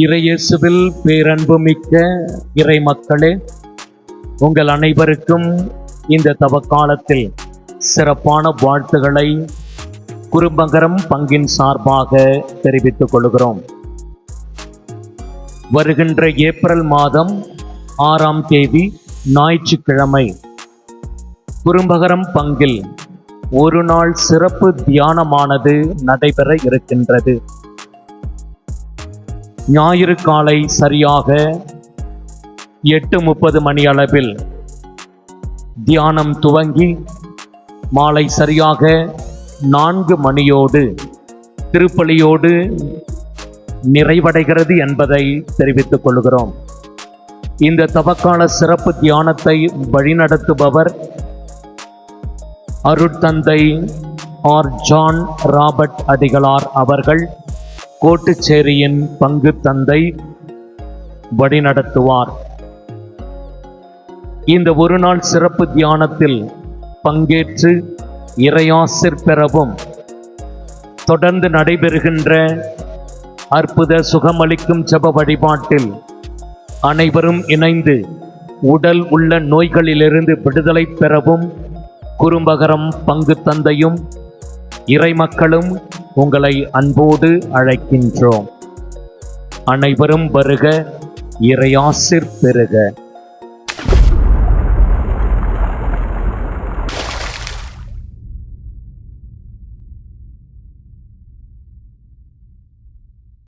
இறையேசுவில் பேரன்புமிக்க இறை மக்களே உங்கள் அனைவருக்கும் இந்த தவக்காலத்தில் சிறப்பான வாழ்த்துக்களை குறும்பகரம் பங்கின் சார்பாக தெரிவித்துக் கொள்கிறோம். வருகின்ற ஏப்ரல் மாதம் ஆறாம் தேதி ஞாயிற்றுக்கிழமை குறும்பகரம் பங்கில் ஒரு நாள் சிறப்பு தியானமானது நடைபெற இருக்கின்றது. ஞாயிறு காலை சரியாக எட்டு முப்பது மணி அளவில் தியானம் துவங்கி மாலை சரியாக நான்கு மணியோடு திருப்பலியோடு நிறைவடைகிறது என்பதை தெரிவித்துக் கொள்கிறோம் இந்த தவக்கால சிறப்பு தியானத்தை வழிநடத்துபவர் அருட்தந்தை ஆர் ஜான் ராபர்ட் அடிகளார் அவர்கள். கோட்டுச்சேரியின் பங்கு தந்தை வழிநடத்துவார். இந்த ஒரு நாள் சிறப்பு தியானத்தில் பங்கேற்று இறையாசிர் பெறவும் தொடர்ந்து நடைபெறுகின்ற அற்புத சுகமளிக்கும் ஜப வழிபாட்டில் அனைவரும் இணைந்து உடல் உள்ள நோய்களிலிருந்து விடுதலை பெறவும் குறும்பகரம் பங்கு தந்தையும் இறைமக்களும் உங்களை அன்போடு அழைக்கின்றோம். அனைவரும் வருக இறையாசிர் பெறுக